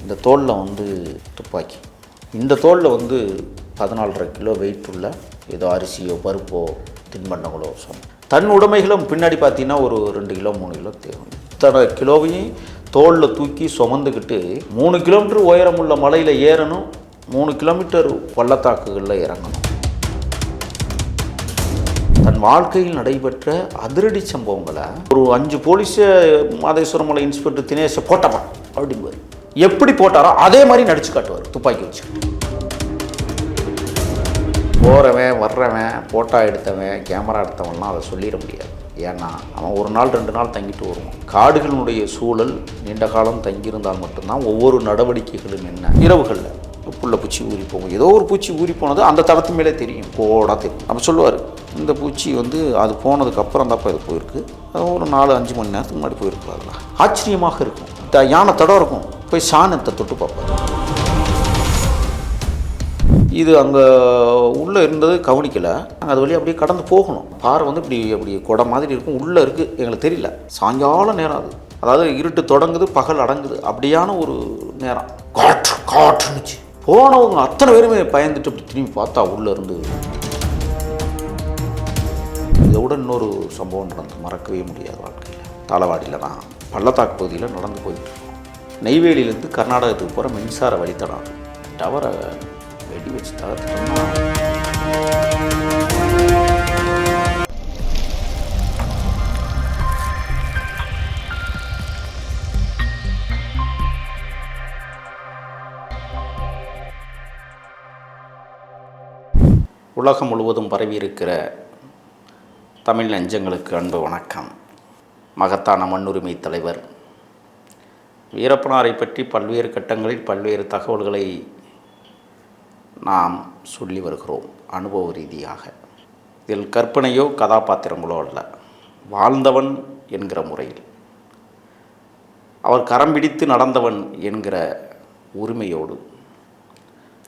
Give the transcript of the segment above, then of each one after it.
இந்த தோலில் வந்து துப்பாக்கி. இந்த தோலில் வந்து பதினாலரை கிலோ வெயிட் உள்ள ஏதோ அரிசியோ பருப்போ தின்பண்டங்களோ சொன்னோம் தன் உடைமைகளும் பின்னாடி பார்த்தீங்கன்னா ஒரு ரெண்டு கிலோ மூணு கிலோ தேவை. இத்தனை கிலோவையும் தோளில் தூக்கி சுமந்துக்கிட்டு மூணு கிலோமீட்டர் உயரமுள்ள மலையில் ஏறணும் மூணு கிலோமீட்டர் பள்ளத்தாக்குகளில் இறங்கணும். தன் வாழ்க்கையில் நடைபெற்ற அதிரடி சம்பவங்களை ஒரு அஞ்சு போலீஸை மாதேஸ்வரம் மலை இன்ஸ்பெக்டர் தினேஷை போட்டப்பா அப்படிம்பாரு. எப்படி போட்டாரோ அதே மாதிரி நடிச்சு காட்டுவார் துப்பாக்கி வச்சு. போகிறவன் வர்றவன் ஃபோட்டோ எடுத்தவன் கேமரா எடுத்தவன்லாம் அதை சொல்லிட முடியாது. ஏன்னா அவன் ஒரு நாள் ரெண்டு நாள் தங்கிட்டு வருவான். காடுகளினுடைய சூழல் நீண்ட காலம் தங்கியிருந்தால் மட்டும்தான் ஒவ்வொரு நடவடிக்கைகளும் என்ன? இரவுகளில். புள்ள பூச்சி ஊறி போகும். ஏதோ ஒரு பூச்சி ஊறி போனது அந்த தடத்து மேலே தெரியும். கோடா தெரியும். நம்ம சொல்லுவார் இந்த பூச்சி வந்து அது போனதுக்கப்புறம் தான்ப்பா இது போயிருக்கு. அது ஒரு நாலு அஞ்சு மணி நேரத்துக்கு முன்னாடி போயிருக்கு ஆச்சரியமாக இருக்கும். த- யானை தடம் இருக்கும். போய் சாணத்தை தொட்டு பார்ப்பாரு. இது அங்கே உள்ளே இருந்தது கவனிக்கலை. நாங்கள் அது வழியாக அப்படியே கடந்து போகணும். பாறை வந்து இப்படி அப்படி குடம் மாதிரி இருக்கும். உள்ளே இருக்குது எங்களுக்கு தெரியல. சாயங்காலம் நேரம் அது. அதாவது இருட்டு தொடங்குது பகல் அடங்குது. அப்படியான ஒரு நேரம். காற்று காற்றுனுச்சு போனவங்க அத்தனை பேருமே பயந்துட்டு அப்படி திரும்பி பார்த்தா உள்ளே இருந்து இதை விட இன்னொரு சம்பவம் நடந்து மறக்கவே முடியாது வாழ்க்கையில். தாளவாடியில் தான் பள்ளத்தாக்கு பகுதியில் நடந்து போயிட்டுருக்கோம் நெய்வேலியிலேருந்து கர்நாடகத்துக்கு போகிற மின்சார வழித்தடம் டவரை வெடி வச்சு தகர்த்துட்டோம்னா உலகம் முழுவதும் பரவியிருக்கிற தமிழ் நெஞ்சங்களுக்கு அன்பு வணக்கம். மகத்தான மண்ணுரிமை தலைவர். வீரப்பனாரை பற்றி பல்வேறு கட்டங்களில் பல்வேறு தகவல்களை நாம் சொல்லி வருகிறோம் அனுபவ ரீதியாக. இதில் கற்பனையோ கதாபாத்திரங்களோ அல்ல வாழ்ந்தவன் என்கிற முறையில். அவர் கரம் பிடித்து நடந்தவன் என்கிற உரிமையோடு.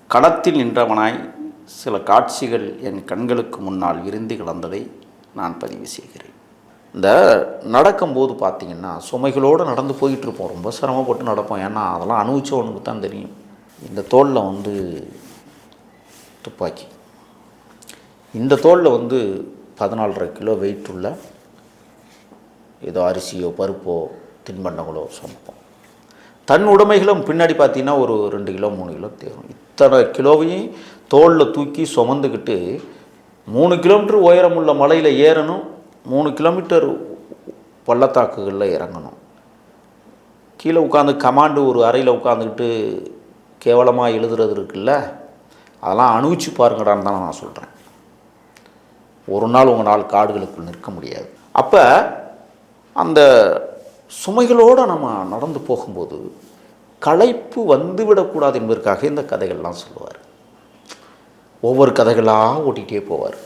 களத்தில் நின்றவனாய் சில காட்சிகள் என் கண்களுக்கு முன்னால் விரிந்து கிடந்ததை நான் பதிவு செய்கிறேன். இந்த நடக்கும்போது பார்த்திங்கன்னா சுமைகளோடு நடந்து போயிட்டுருப்போம். ரொம்ப சிரமப்பட்டு நடப்போம். ஏன்னா அதெல்லாம் அனுபவிச்சவனுக்கு தான் தெரியும். இந்த தோளில் வந்து துப்பாக்கி. இந்த தோளில் வந்து பதினாலரை கிலோ வெயிட் உள்ள ஏதோ அரிசியோ பருப்போ தின்பண்டங்களோ சமைப்போம். தன் உடைமைகளும் பின்னாடி பார்த்தீங்கன்னா ஒரு ரெண்டு கிலோ மூணு கிலோ தேரும். இத்தனை கிலோவையும் தோளில் தூக்கி சுமந்துக்கிட்டு மூணு கிலோமீட்டர் உயரமுள்ள மலையில் ஏறணும் மூணு கிலோமீட்டர் பள்ளத்தாக்குகளில் இறங்கணும். கீழே உட்காந்து கமாண்டு ஒரு அறையில் உட்காந்துக்கிட்டு கேவலமாக எழுதுறது இருக்குல்ல? அதெல்லாம் அணுவிச்சு பாருங்கடான்னு தான் நான் சொல்கிறேன் ஒரு நாள் உங்கள் நாள் காடுகளுக்குள் நிற்க முடியாது. அப்போ அந்த சுமைகளோடு நம்ம நடந்து போகும்போது களைப்பு வந்துவிடக்கூடாது என்பதற்காக இந்த கதைகள்லாம் சொல்லுவார். ஒவ்வொரு கதைகளாக ஓட்டிகிட்டே போவார்.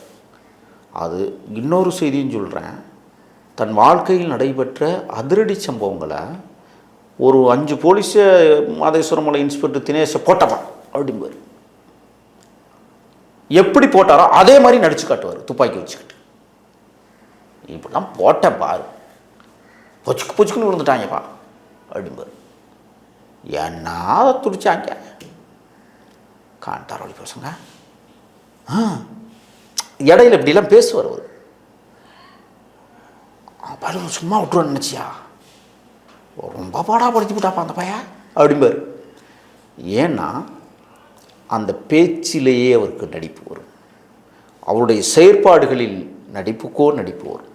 அது இன்னொரு செய்தியும் சொல்கிறேன் தன் வாழ்க்கையில் நடைபெற்ற அதிரடி சம்பவங்களை ஒரு அஞ்சு போலீஸை மாதேஸ்வரமலை இன்ஸ்பெக்டர் தினேஷை போட்டப்பா அப்படிம்பார். எப்படி போட்டாரோ அதே மாதிரி நடிச்சு காட்டுவார் துப்பாக்கி வச்சுக்கிட்டு. இப்படிலாம் போட்டேன் பாரு. பொச்சுக்கு பொச்சுக்குன்னு விழுந்துட்டாங்கப்பா அப்படிம்பாரு என்ன துடிச்சாங்க காண்டாரோலி பசங்க ஆ இடையில இப்படிலாம் பேசுவார் அவர் பாரு சும்மா விட்டுருவான்னு நினச்சியா ரொம்ப பாடா படிச்சு விட்டாப்பா அந்த பையன் அப்படிம்பாரு ஏன்னா அந்த பேச்சிலேயே அவருக்கு நடிப்பு வரும் அவருடைய செயற்பாடுகளில் நடிப்புக்கோ நடிப்பு வரும்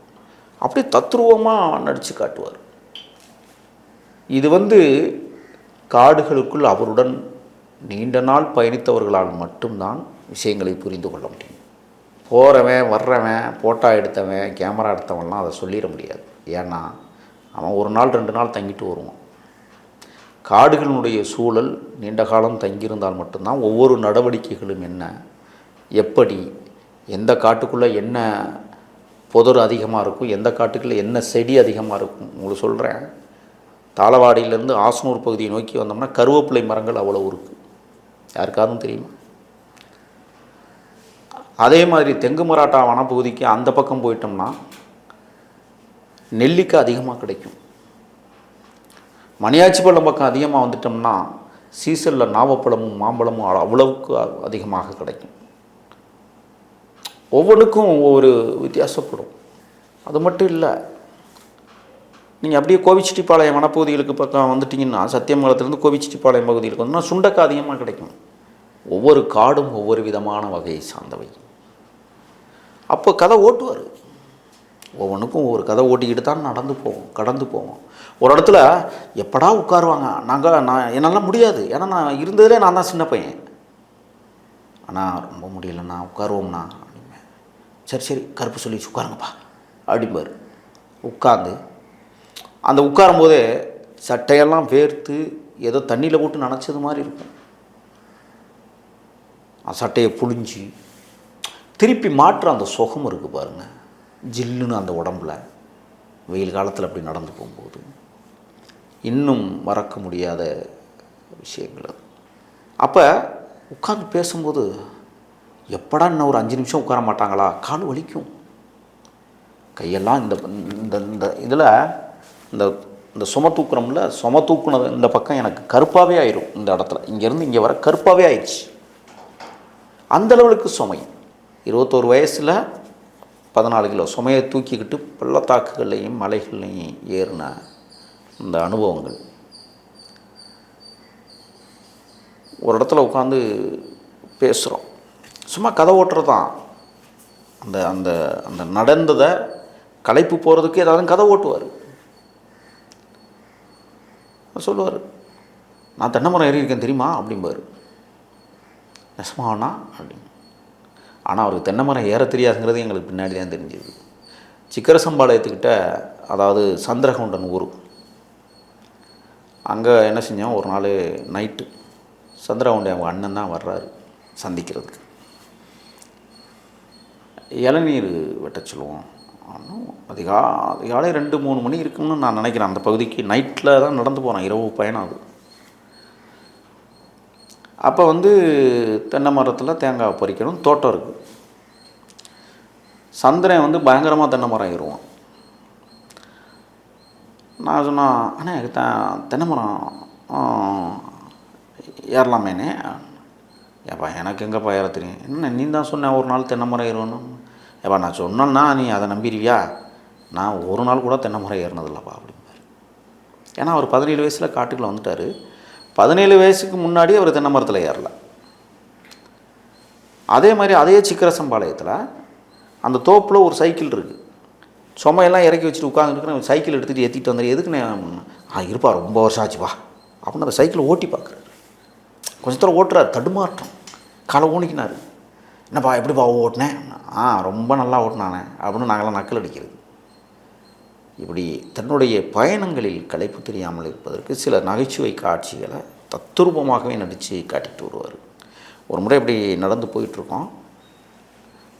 அப்படியே தத்ரூபமாக நடித்து காட்டுவார். இது வந்து காடுகளுக்குள் அவருடன் நீண்ட நாள் பயணித்தவர்களால் மட்டும்தான் விஷயங்களை புரிந்து கொள்ள முடியும். போகிறவன் வர்றவன் ஃபோட்டோ எடுத்தவன் கேமரா எடுத்தவன்லாம் அதை சொல்லிட முடியாது. ஏன்னா அவன் ஒரு நாள் ரெண்டு நாள் தங்கிட்டு வருவான். காடுகளினுடைய சூழல் நீண்ட காலம் தங்கியிருந்தால் மட்டும்தான் ஒவ்வொரு நடவடிக்கைகளும் என்ன எப்படி எந்த காட்டுக்குள்ளே என்ன புதர் அதிகமாக இருக்கும். எந்த காட்டுக்குள்ளே என்ன செடி அதிகமாக இருக்கும்? உங்களுக்கு சொல்கிறேன் தாளவாடியிலேருந்து ஆசனூர் பகுதியை நோக்கி வந்தோம்னா கருவேப்பிலை மரங்கள் அவ்வளோ இருக்குது யாருக்காவது தெரியுமா? அதே மாதிரி தெங்கு மராட்டா வனப்பகுதிக்கு அந்த பக்கம் போயிட்டோம்னா நெல்லிக்காய் அதிகமாக கிடைக்கும். மணியாச்சிப்பள்ளம் பக்கம் அதிகமாக வந்துட்டோம்னா சீசனில் நாவப்பழமும் மாம்பழமும் அவ்வளவுக்கு அதிகமாக கிடைக்கும். ஒவ்வொன்றுக்கும் ஒவ்வொரு வித்தியாசப்படும். அது மட்டும் இல்லை நீங்கள் அப்படியே கோவிச்செட்டிப்பாளையம் வனப்பகுதிகளுக்கு பக்கம் வந்துட்டிங்கன்னா சத்தியமங்கலத்துலேருந்து கோவிச்செட்டிப்பாளையம் பகுதிகளுக்கு வந்தோம்னா சுண்டக்காய் அதிகமாக கிடைக்கும். ஒவ்வொரு காடும் ஒவ்வொரு விதமான வகையை சார்ந்தவை. அப்போ கதை ஓட்டுவார். ஒவ்வொன்றுக்கும் ஒவ்வொரு கதை ஓட்டிக்கிட்டு தான் நடந்து போவோம் கடந்து போவோம். ஒரு இடத்துல எப்படா உட்காருவாங்க? நாங்கள் நான் என்னால் முடியாது. ஏன்னா நான் இருந்ததுலே நான் தான் சின்ன பையன். ஆனால் ரொம்ப முடியலண்ணா உட்காருவோம்ண்ணா. சரி சரி கருப்பு சொல்லி உட்காருங்கப்பா. அப்படிம்பார் உட்காந்து அந்த உட்காரும் போதே சட்டையெல்லாம் வேர்த்து ஏதோ தண்ணியில் போட்டு நினச்சது மாதிரி இருக்கும். அந்த சட்டையை புழிஞ்சி திருப்பி மாற்ற அந்த சுகம் இருக்குது பாருங்கள் ஜில்லுன்னு அந்த உடம்புல. வெயில் காலத்தில் அப்படி நடந்து போகும்போது. இன்னும் மறக்க முடியாத விஷயங்கள் அது. அப்போ உட்காந்து பேசும்போது எப்படா இன்னும் ஒரு அஞ்சு நிமிஷம் உட்கார மாட்டாங்களா? கால் வலிக்கும். கையெல்லாம் இந்த இந்த இந்த இதில் இந்த இந்த சும தூக்குறோம்ல சும தூக்குனது இந்த பக்கம் எனக்கு கருப்பாகவே ஆயிரும் இந்த இடத்துல. இங்கேருந்து இங்கே வர கருப்பாகவே ஆயிடுச்சு. அந்தளவுக்கு சுமை. இருபத்தோரு வயசில் பதினாலு கிலோ சுமையை தூக்கிக்கிட்டு பள்ளத்தாக்குகள்லையும் மலைகள்லையும் ஏறின இந்த அனுபவங்கள். ஒரு இடத்துல உட்காந்து பேசுகிறோம் சும்மா கதை ஓட்டுறது தான் அந்த அந்த அந்த நடந்ததை களைப்பு போகிறதுக்கு ஏதாவது கதை ஓட்டுவார். சொல்லுவார் நான் தென்னை மரம் ஏறி இருக்கேன் தெரியுமா? அப்படிம்பார். நெசமானா? அப்படின்னு. ஆனால் அவருக்கு தென்னை மரம் ஏற தெரியாதுங்கிறது எங்களுக்கு பின்னாடி தான் தெரிஞ்சது. சிக்கர சம்பாளையத்துக்கிட்ட அதாவது சந்திரகவுண்டன் ஊர். அங்கே என்ன செஞ்சோம்? ஒரு நாள் நைட்டு சந்திரகவுண்டன் அவங்க அண்ணன் தான் வர்றாரு சந்திக்கிறதுக்கு. இளநீர் வெட்ட சொல்லுவோம். இன்னும் அதிகா அதிகாலை ரெண்டு மூணு மணி இருக்கும்னு நான் நினைக்கிறேன். அந்த பகுதிக்கு நைட்டில் தான் நடந்து போகிறேன் இரவு பயணம் அது. அப்போ வந்து தென்னை மரத்தில் தேங்காய் பறிக்கணும். தோட்டம் இருக்குது சந்திரன் வந்து பயங்கரமாக தென்னை மரம் ஏறுவான். நான் சொன்னேன் அண்ணே த தென்னை மரம் ஏறலாமேனே. ஏப்பா எனக்கு எங்கேப்பா ஏற தெரியும்? என்ன நீ தான் சொன்ன ஒரு நாள் தென்னை மரம் ஏறணும் ஏப்பா நான் சொன்னேன்னா நீ அதை நம்பிடுவியா? நான் ஒரு நாள் கூட தென்னை மரம் ஏறினதில்லப்பா அப்படிம்பார். ஏன்னா அவர் பதினேழு வயசில் காட்டுக்குள்ள வந்துட்டார். பதினேழு வயசுக்கு முன்னாடி அவர் தென்னை மரத்தில் ஏறல. அதே மாதிரி அதே சிக்கரசம்பாளையத்தில் அந்த தோப்பில் ஒரு சைக்கிள் இருக்குது சுமையெல்லாம் இறக்கி வச்சுட்டு உட்காந்துருக்குறேன் சைக்கிள் எடுத்துகிட்டு ஏற்றிட்டு வந்துடு எதுக்கு நான் இருப்பா ரொம்ப வருஷம் ஆச்சுப்பா. அப்படின்னு அந்த சைக்கிளை ஓட்டி பார்க்குறேன் கொஞ்ச தூரம் ஓட்டுறாரு தடுமாற்றம். காலை ஊனிக்கினார். என்னப்பா எப்படிப்பா ஓட்டினேன் ஆ ரொம்ப நல்லா ஓட்டினானே அப்படின்னு நாங்களாம் நக்கல் அடிக்கிறது. இப்படி தன்னுடைய பயணங்களில் களைப்பு தெரியாமல் இருப்பதற்கு சில நகைச்சுவை காட்சிகளை தத்துரூபமாகவே நடித்து காட்டிட்டு வருவார். ஒரு முறை இப்படி நடந்து போயிட்டுருக்கோம்.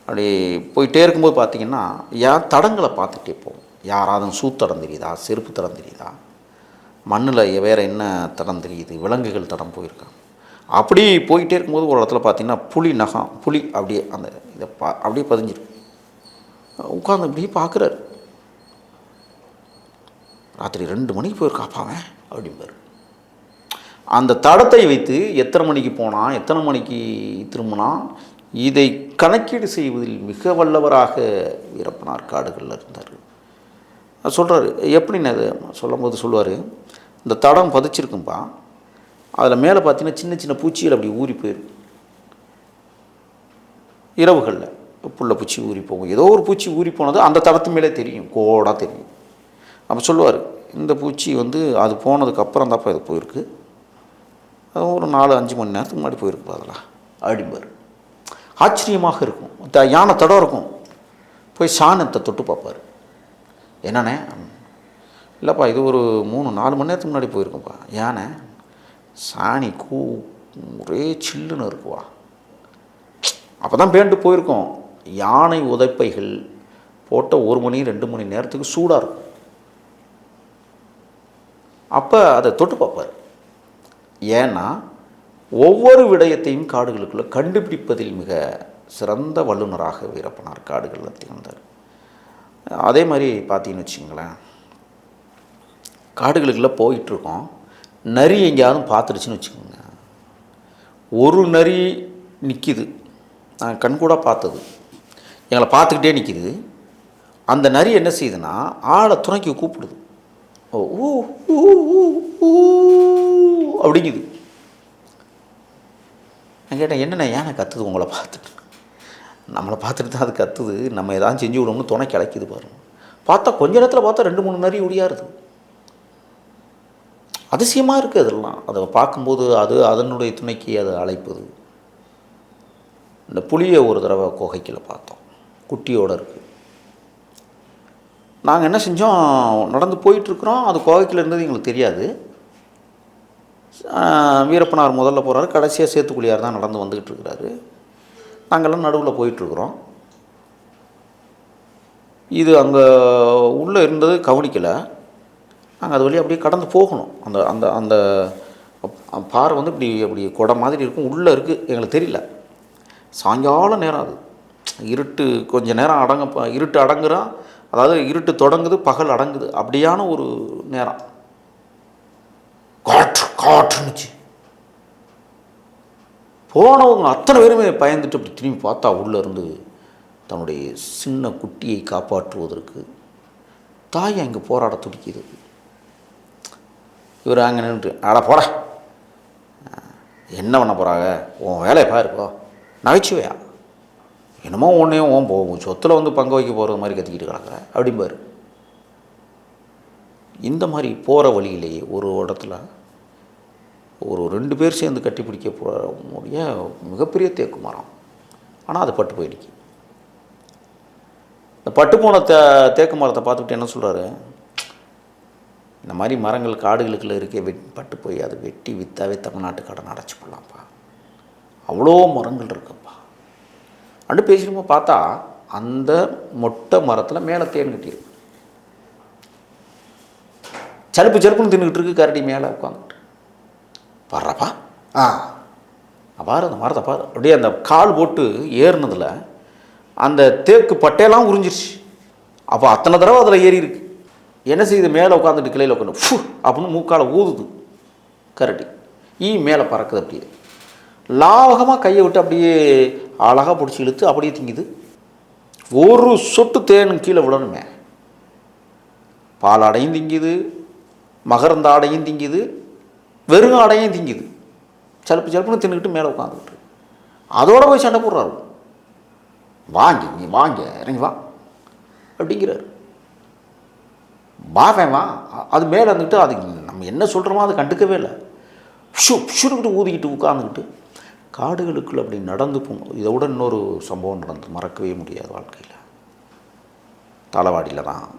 அப்படி போயிட்டே இருக்கும்போது பார்த்தீங்கன்னா யார் தடங்களை பார்த்துட்டே போவோம். யாராவது சூத்தடம் தெரியுதா செருப்பு தடம் தெரியுதா? மண்ணில் வேறு என்ன தடம் தெரியுது? விலங்குகள் தடம் போயிருக்காங்க அப்படி போயிட்டே இருக்கும்போது ஒரு இடத்துல பார்த்தீங்கன்னா புலி நகம் புலி அப்படியே அந்த இதை பா அப்படியே பதிஞ்சிருக்கு. உட்காந்து இப்படியே பார்க்குறாரு. ராத்திரி ரெண்டு மணிக்கு போயிருக்காப்பாவன் அப்படிம்பார். அந்த தடத்தை வைத்து எத்தனை மணிக்கு போனான் எத்தனை மணிக்கு திரும்பினா இதை கணக்கீடு செய்வதில் மிக வல்லவராக வீரப்பனார் காடுகளில் இருந்தார். சொல்கிறாரு எப்படின்னு அது சொல்லும்போது சொல்லுவார் இந்த தடம் பதிச்சிருக்கும்பா அதில் மேலே பார்த்தீங்கன்னா சின்ன சின்ன பூச்சிகள் அப்படி ஊறி போயிடும் இரவுகளில் புள்ள பூச்சி ஊறி போகும். ஏதோ ஒரு பூச்சி ஊறி போனது அந்த தடத்து மேலே தெரியும். கோடாக தெரியும். அப்போ சொல்லுவார் இந்த பூச்சி வந்து அது போனதுக்கப்புறம் தான்ப்பா இது போயிருக்கு. அது ஒரு நாலு அஞ்சு மணி நேரத்துக்கு முன்னாடி போயிருக்கு அதெல்லாம் அப்படிம்பார். ஆச்சரியமாக இருக்கும். த- யானை தடம் இருக்கும். போய் சாணத்தை தொட்டு பார்ப்பார். என்னண்ணே? இல்லைப்பா இது ஒரு மூணு நாலு மணி நேரத்துக்கு முன்னாடி போயிருக்கும்ப்பா. யானை? சாணி கூ ஒரே சில்லுன்னு இருக்குவா. அப்போ தான் பேண்டு போயிருக்கோம். யானை உதைப்பைகள் போட்ட ஒரு மணி ரெண்டு மணி நேரத்துக்கு சூடாக இருக்கும். அப்போ அதை தொட்டு பார்ப்பார். ஏன்னா ஒவ்வொரு விடயத்தையும் காடுகளுக்குள்ளே கண்டுபிடிப்பதில் மிக சிறந்த வல்லுநராக வீரப்பனார் காடுகளில் திகழ்ந்தார். அதே மாதிரி பார்த்தீங்கன்னு வச்சிங்களேன் காடுகளுக்குள்ளே போயிட்டுருக்கோம் நரி எங்கேயாவது பார்த்துருச்சுன்னு வச்சுக்கோங்க. ஒரு நரி நிற்கிது நான் கண்கூட பார்த்தது. எங்களை பார்த்துக்கிட்டே நிற்கிது அந்த நரி என்ன செய்யுதுன்னா ஆளை துணைக்கி கூப்பிடுது. ஓ ஊ ஊ அப்படிங்குது. நான் கேட்டேன் என்னென்ன ஏன் கத்துது உங்களை பார்த்துட்டு? நம்மளை பார்த்துட்டு தான் அது கத்துது. நம்ம எதாவது செஞ்சு விடணும்னு துணை கிளக்குது பாருங்க. பார்த்தா கொஞ்ச நேரத்தில் பார்த்தா ரெண்டு மூணு நரி ஒடியாருது. அதிசயமாக இருக்குது அதெல்லாம். அதை பார்க்கும்போது அது அதனுடைய துணைக்கு அது அழைப்பது. இந்த புளியை ஒரு தடவை குகைக்கில் பார்த்தோம். குட்டியோடு இருக்குது நாங்கள் என்ன செஞ்சோம்? நடந்து போயிட்டுருக்குறோம் அது குகைக்கில் இருந்தது எங்களுக்கு தெரியாது. வீரப்பனார் முதல்ல போகிறாரு கடைசியாக சேத்துக்குழியார் தான் நடந்து வந்துக்கிட்டு இருக்கிறாரு. நாங்கள்லாம் நடுவில் போயிட்டுருக்குறோம் இது அங்கே உள்ளே இருந்தது கவனிக்கலை. நாங்கள் அது வழியாக அப்படியே கடந்து போகணும். அந்த அந்த அந்த பாறை வந்து இப்படி அப்படி கொடை மாதிரி இருக்கும். உள்ளே இருக்குது எங்களுக்கு தெரியல. சாயங்காலம் நேரம் அது. இருட்டு கொஞ்சம் நேரம் அடங்க இருட்டு அடங்குறான் அதாவது இருட்டு தொடங்குது பகல் அடங்குது. அப்படியான ஒரு நேரம். காற்று காற்றுனுச்சு போனவங்க அத்தனை பேருமே பயந்துட்டு அப்படி திரும்பி பார்த்தா உள்ளே இருந்து தன்னுடைய சின்ன குட்டியை காப்பாற்றுவதற்கு தாய் அங்கே போராட துடிக்கிறது இவர் அங்கே நின்றுட்டு அட போட. என்ன பண்ண போகிறாங்க உன் வேலையை பாருப்போ நகைச்சுவையா? என்னமோ ஒன்றையும் ஓன் போகும் சொத்தில் வந்து பங்கு வைக்க போகிற மாதிரி கத்திக்கிட்டு கிடக்குற. அப்படிம்பாரு இந்த மாதிரி போகிற வழியிலேயே ஒரு இடத்துல ஒரு ரெண்டு பேர் சேர்ந்து கட்டிப்பிடிக்க போகிற மிகப்பெரிய தேக்கு மரம். ஆனால் அது பட்டு போயிடுச்சு. இந்த பட்டு போன தே தேக்கு மரத்தை பார்த்துக்கிட்டு என்ன சொல்கிறாரு இந்த மாதிரி மரங்கள் காடுகளுக்குள்ள இருக்க வெட் பட்டு போய் அதை வெட்டி விற்றாவே தமிழ்நாட்டு கடன் அடைச்சி போடலாம்ப்பா. அவ்வளோ மரங்கள் இருக்குப்பா. அண்டு பேசிட்டு பார்த்தா அந்த மொட்டை மரத்தில் மேலே தேன் கட்டியிருக்கு சலுப்பு சலுப்புன்னு தின்னுக்கிட்டு இருக்கு கரடி மேலே உட்காந்துட்டு பாடுறாப்பா ஆ பாரு அந்த மரத்தை பாரு. அப்படியே அந்த கால் போட்டு ஏறினதில் அந்த தேக்கு பட்டையெல்லாம் உறிஞ்சிருச்சு. அப்போ அத்தனை தடவை அதில் ஏறி இருக்கு. என்ன செய்யுது மேலே உட்காந்துட்டு கிளையில் உட்காந்து ஃபு அப்படின்னு மூக்கால் ஊதுது. கரடி. ஈ மேலே பறக்குது அப்படியே. லாவகமாக கையை விட்டு அப்படியே அழகாக பிடிச்சி இழுத்து அப்படியே திங்குது. ஒரு சொட்டு தேன் கீழே விடணுமே பால் அடையும் திங்குது மகரந்த ஆடையும் திங்குது வெறும் ஆடையும் திங்குது. சலுப்பு சலுப்புன்னு தின்னுக்கிட்டு மேலே உட்காந்துக்கிட்டு அதோட போய் சண்டை போடுறாரு. வாங்க நீ வாங்க இறங்கி வா அப்படிங்கிறாரு. வாவேன் வா. அது மேலே இருந்துக்கிட்டு அது நம்ம என்ன சொல்கிறோமோ அதை கண்டுக்கவே இல்லை. ஷு ஷுருக்கிட்டு ஊதிக்கிட்டு உட்காந்துக்கிட்டு காடுகளுக்குள் அப்படி நடந்து போகும். இதை விட இன்னொரு சம்பவம் நடந்து மறக்கவே முடியாது வாழ்க்கையில். தாளவாடியில் தான்.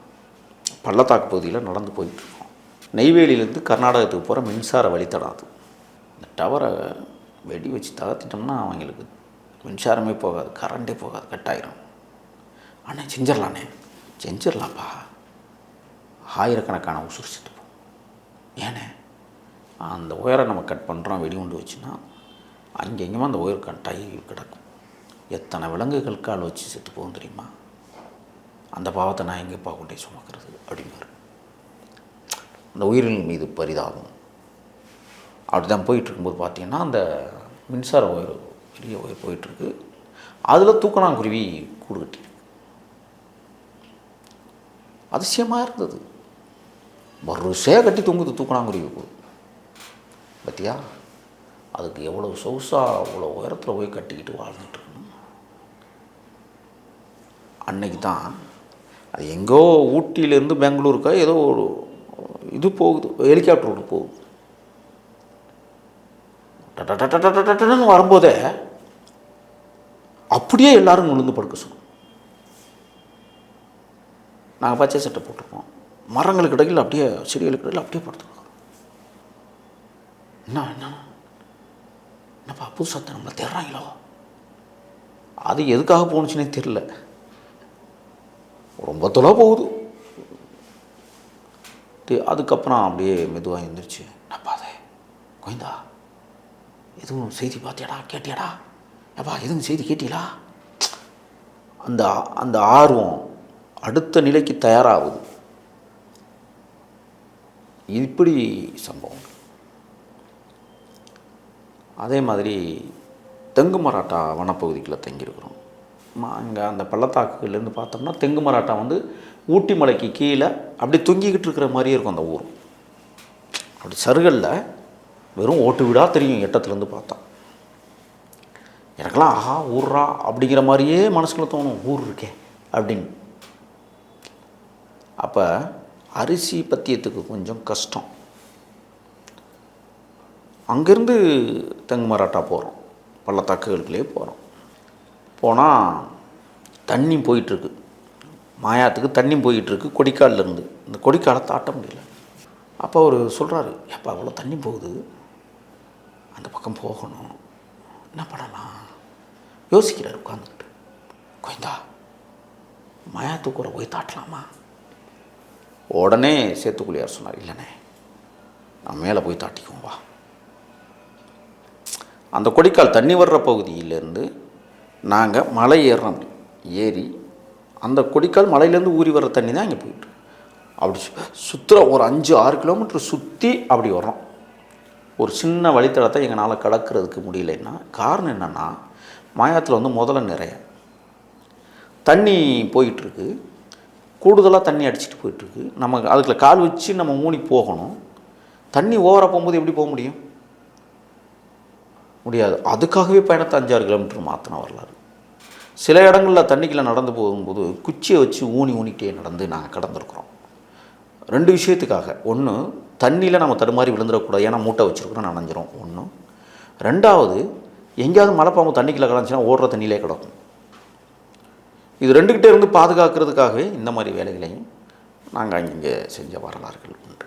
பள்ளத்தாக்கு பகுதியில் நடந்து போயிட்டுருக்கோம் நெய்வேலியிலேருந்து கர்நாடகத்துக்கு போகிற மின்சார வழித்தடம் அது. இந்த டவரை வெடி வச்சு தகர்த்திட்டோம்னா அவங்களுக்கு மின்சாரமே போகாது கரண்டே போகாது கட் ஆயிரும் அண்ணே செஞ்சிடலாண்ணே. செஞ்சிடலாம்ப்பா. ஆயிரக்கணக்கான உசுறு செத்துப்போம் ஏண்ணே அந்த ஒயரை நம்ம கட் பண்ணுறோம் வெடிகுண்டு வச்சுன்னா அங்கே அந்த ஒயர் கட் கிடக்கும். எத்தனை விலங்குகள் கால் வச்சு செத்து போகும் தெரியுமா? அந்த பாவத்தை நான் எங்கேப்பா கொண்டே சுமக்கிறது அப்படிங்கிறார். அந்த உயிரின் மீது பரிதாபம். அப்படி தான் போயிட்டுருக்கும்போது பார்த்தீங்கன்னா அந்த மின்சார ஒயர் பெரிய ஒயர் போயிட்டுருக்கு. அதில் தூக்கணாங்குருவி கூடு கட்டி. அதிசயமாக இருந்தது. வரிசையாக கட்டி தூங்குது தூக்கினாங்குருவி போகுது பத்தியா? அதுக்கு எவ்வளோ சொகுசாக அவ்வளோ உயரத்தில் போய் கட்டிக்கிட்டு வாழ்ந்துட்டு இருக்கணும். அன்னைக்கு தான் அது எங்கோ ஊட்டியிலேருந்து பெங்களூருக்கா ஏதோ ஒரு இது போகுது ஹெலிகாப்டர் ஒன்று போகுது. டன்னு வரும்போதே அப்படியே எல்லோரும் விழுந்து படுக்க சொல்லுவோம் நாங்கள் பச்சை சட்டை போட்டிருப்போம் மரங்களுக்கு இடையில் அப்படியே செடிகளுக்கு இடையில் அப்படியே படுத்துருக்கோம் என்ன என்ன? என்னப்பா புதுசாக நம்மளை தேடுறாங்களோ? அது எதுக்காக போணுச்சுன்னே தெரில ரொம்ப தொலை போகுது. அதுக்கப்புறம் அப்படியே மெதுவாக எழுந்திரிச்சு என்னப்பா அது? கோயந்தா எதுவும் செய்தி பார்த்தியாடா? கேட்டியாடா? ஏப்பா எதுவும் செய்தி கேட்டீங்களா? அந்த அந்த ஆர்வம் அடுத்த நிலைக்கு தயாராகுது. இப்படி சம்பவம். அதே மாதிரி தெங்கு மராட்டா வனப்பகுதிக்குள்ளே தங்கியிருக்கிறோம். அங்கே அந்த பள்ளத்தாக்குலேருந்து பார்த்தோம்னா தெங்கு மராட்டா வந்து ஊட்டி மலைக்கு கீழே அப்படி தொங்கிக்கிட்டு இருக்கிற மாதிரியே இருக்கும் அந்த ஊர். அப்படி சருகல்ல வெறும் ஓட்டு வீடாக தெரியும் எட்டத்துலேருந்து பார்த்தா. எனக்கெல்லாம் ஆஹா ஊர்ரா அப்படிங்கிற மாதிரியே மனசுக்குள்ள தோணும். ஊர் இருக்கே அப்படின்னு. அப்போ அரிசி பத்தியத்துக்கு கொஞ்சம் கஷ்டம். அங்கேருந்து தெங்கு மராட்டா போகிறோம் பள்ளத்தாக்குகளுக்குள்ளே போகிறோம் போனால் தண்ணி போயிட்டுருக்கு. மாயாத்துக்கு தண்ணி போயிட்டுருக்கு கொடிக்காலிருந்து இந்த கொடிக்காலை தாட்ட முடியல. அப்போ அவர் சொல்கிறாரு எப்போ அவ்வளோ தண்ணி போகுது? அந்த பக்கம் போகணும். என்ன பண்ணலாம்? யோசிக்கிறார் உட்காந்துக்கிட்டு கோயந்தா மாயாத்துக்குற போய் தாட்டலாமா? உடனே சேத்துக்குள்ளியார் சொன்னார் இல்லைண்ணே நான் மேலே போய் தாட்டிக்குவோம் வா. அந்த கொடிக்கால் தண்ணி வர்ற பகுதியிலேருந்து நாங்கள் மலை ஏறுறோம். அப்படி. ஏறி அந்த கொடிக்கால் மலையிலேருந்து ஊறி வர்ற தண்ணி தான் இங்கே போயிட்டு அப்படி சுற்றுற ஒரு அஞ்சு ஆறு கிலோமீட்டர் சுற்றி அப்படி வர்றோம். ஒரு சின்ன வழித்தடத்தை எங்களால் கடக்கிறதுக்கு முடியலைன்னா காரணம் என்னென்னா மாயாத்தில் வந்து முதல்ல நிறைய. தண்ணி போயிட்டுருக்கு கூடுதலாக தண்ணி அடிச்சுட்டு போயிட்டுருக்கு. நம்ம அதுக்குள்ள கால் வச்சு நம்ம மூடி போகணும். தண்ணி ஓவராக போகும்போது எப்படி போக முடியும்? முடியாது. அதுக்காகவே பயணத்தை அஞ்சாறு கிலோமீட்டர் மாற்றின வரலாறு. சில இடங்களில் தண்ணிக்குள்ளே நடந்து போகும்போது குச்சியை வச்சு ஊனி ஊனிக்கிட்டே நடந்து நாங்கள் கடந்திருக்கிறோம். ரெண்டு விஷயத்துக்காக. ஒன்று தண்ணியில் நம்ம தடுமாறி விழுந்துடக்கூடாது. ஏன்னா மூட்டை வச்சுருக்குறோம் நனைஞ்சிரும். ஒன்று ரெண்டாவது எங்கேயாவது மலைப்பாம்பு தண்ணிக்குள்ளே கிடந்துச்சுன்னா ஓடுற தண்ணியிலே கிடக்கும். இது ரெண்டுக்கிட்டே இருந்து பாதுகாக்கிறதுக்காகவே இந்த மாதிரி வேலைகளையும் நாங்கள் அங்கே செஞ்ச வரலாறுகள் உண்டு.